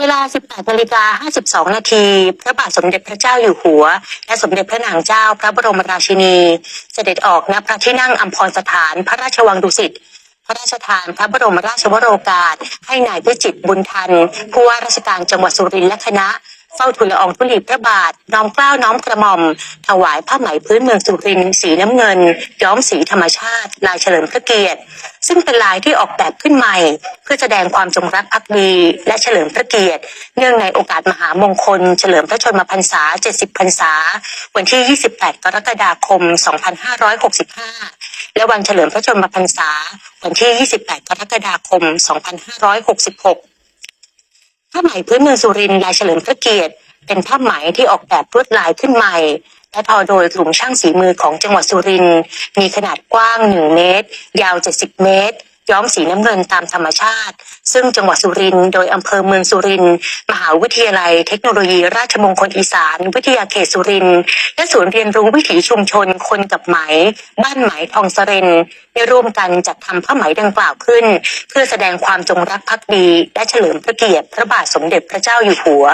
เวลา 18นาฬิกา52 นาที พระบาทสมเด็จพระเจ้าอยู่หัว และสมเด็จพระนางเจ้าพระบรมราชินี เสด็จออกณพระที่นั่งอัมพรสถานพระราชวังดุสิต พระราชทานพระบรมราชวโรกาส ให้นายพิจิตรบุญทันผู้ว่าราชการจังหวัดสุรินทร์และคณะ เฝ้าทูลละอองธุลีพระบาท น้อมเกล้าน้อมกระหม่อม ถวายผ้าไหมพื้นเมืองสุรินทร์สีน้ำเงิน ย้อมสีธรรมชาติ ลายเฉลิมพระเกียรติ ซึ่งเป็นลายที่ออกแบบขึ้นใหม่ เพื่อแสดงความจงรักภักดี และเฉลิมพระเกียรติ เนื่องในโอกาสมหามงคล เฉลิมพระชนมพรรษา 70 พรรษา วันที่ 28 กรกฎาคม 2565 และวันเฉลิมพระชนมพรรษา วันที่ 28 กรกฎาคม 2566 ผ้าไหมพื้นเมืองสุรินทร์ลายเฉลิมพระเกียรติ เป็นผ้าไหมที่ออกแบบลวดลายขึ้นใหม่ และทอโดยกลุ่มช่างสีมือของจังหวัดสุรินทร์มีขนาดกว้าง 1 เมตร ยาว 70 เมตร ย้อมสีน้ำเงินตามธรรมชาติ ซึ่งจังหวัดสุรินทร์โดยอำเภอเมืองสุรินทร์มหาวิทยาลัย เทคโนโลยีราชมงคลอีสาน วิทยาเขตสุรินทร์และศูนย์เรียนรู้วิถีชุมชนคนกับไหม บ้านไหมทองสเรนได้ร่วมกันจัดทำผ้าไหมดังกล่าวขึ้น เพื่อแสดงความจงรักภักดี และเฉลิมพระเกียรติพระบาทสมเด็จพระเจ้าอยู่หัว